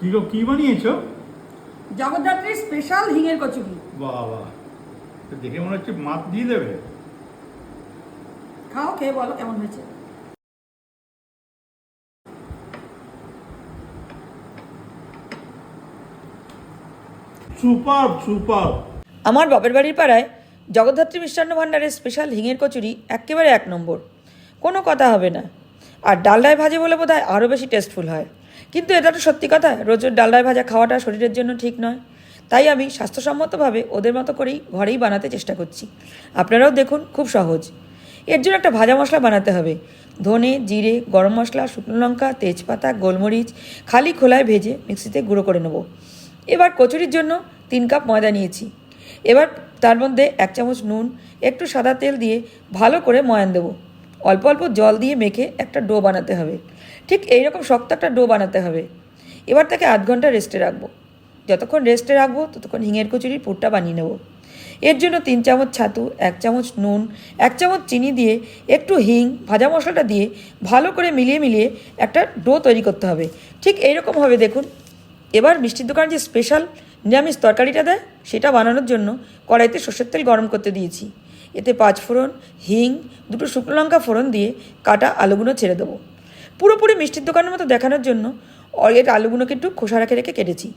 কি গো কি বানিয়েছো? জগদ্ধাত্রীর স্পেশাল হিঙের কচুরি। বাবা তো দেখে মনে হচ্ছে মাছ দিয়ে দেবে। খাও খেয়ে বলো কেমন হয়েছে। সুপার সুপার আমার বাপের বাড়ির পাড়ায় জগদ্ধাত্রী মিষ্টান্ন ভাণ্ডারের স্পেশাল হিঙের কচুরি একেবারে এক নম্বর। কোনো কথা হবে না। আর ডালডায় ভাজে বলে বোধ হয় আরও বেশি টেস্টফুল হয়। কিন্তু এটা তো সত্যি কথা রোজ ডালডায় ভাজা খাওয়াটা শরীরের জন্য ঠিক নয়। তাই আমি স্বাস্থ্যসম্মতভাবে ওদের মতো করেই ঘরেই বানাতে চেষ্টা করছি। আপনারাও দেখুন, খুব সহজ। এর জন্য একটা ভাজা মশলা বানাতে হবে। ধনে, জিরে, গরম মশলা, শুকনো লঙ্কা, তেজপাতা, গোলমরিচ, খালি খোলায় ভেজে মিক্সিতে গুঁড়ো করে নেব। এবার কচুরির জন্য তিন কাপ ময়দা নিয়েছি। এবার তার মধ্যে এক চামচ নুন, একটু সাদা তেল দিয়ে ভালো করে ময়ান দেবো। অল্প অল্প জল দিয়ে মেখে একটা ডো বানাতে হবে। ঠিক এইরকম শক্ত একটা ডো বানাতে হবে। এবার তাকে আধ ঘণ্টা রেস্টে রাখব। যতক্ষণ রেস্টে রাখব, ততক্ষণ হিঙের কচুরির পুরটা বানিয়ে নেব। এর জন্য তিন চামচ ছাতু, এক চামচ নুন, এক চামচ চিনি দিয়ে একটু হিং, ভাজা মশলাটা দিয়ে ভালো করে মিলিয়ে মিলিয়ে একটা ডো তৈরি করতে হবে। ঠিক এইরকম হবে দেখুন। এবার মিষ্টির দোকান যে স্পেশাল নিরামিষ তরকারিটা দেয়, সেটা বানানোর জন্য কড়াইতে সর্ষের তেল গরম করতে দিয়েছি। এতে পাঁচ ফোড়ন, হিং, দুটো শুকনো লঙ্কা ফোড়ন দিয়ে কাটা আলুগুলো ছেড়ে দেবো। পুরোপুরি মিষ্টির দোকানের মতো দেখানোর জন্য অয়ের আলুগুলোকে একটু খোসা রেখে রেখে কেটেছি।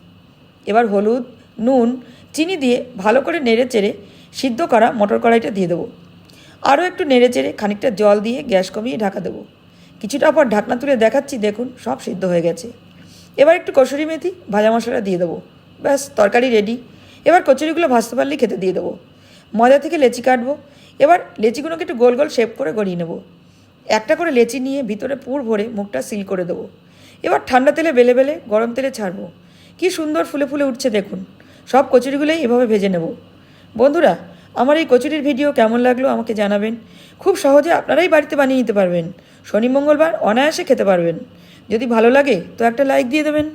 এবার হলুদ, নুন, চিনি দিয়ে ভালো করে নেড়ে চেড়ে সিদ্ধ করা মটর কড়াইটা দিয়ে দেবো। আরও একটু নেড়ে চেড়ে খানিকটা জল দিয়ে গ্যাস কমিয়ে ঢাকা দেবো। কিছুটা পর ঢাকনা তুলে দেখাচ্ছি, দেখুন সব সিদ্ধ হয়ে গেছে। এবার একটু কসুরি মেথি, ভাজা মশলা দিয়ে দেবো। ব্যাস, তরকারি রেডি এবার কচুরিগুলো ভাজতে পারলেই খেতে দিয়ে দেবো। ময়দা থেকে লেচি কাটবো। এবার লেচিগুলোকে একটু গোল গোল শেপ করে গড়িয়ে নেব। একটা করে লেচি নিয়ে ভিতরে পুর ভরে মুখটা সিল করে দেবো। এবার ঠান্ডা তেলে বেলে বেলে গরম তেলে ছাড়বো। কি সুন্দর ফুলে ফুলে উঠছে দেখুন। সব কচুরিগুলোই এভাবে ভেজে নেব। বন্ধুরা, আমার এই কচুরির ভিডিও কেমন লাগল আমাকে জানাবেন। খুব সহজে আপনারাই বাড়িতে বানিয়ে নিতে পারবেন। শনি মঙ্গলবার অনায়াসে খেতে পারবেন। যদি ভালো লাগে তো একটা লাইক দিয়ে দেবেন।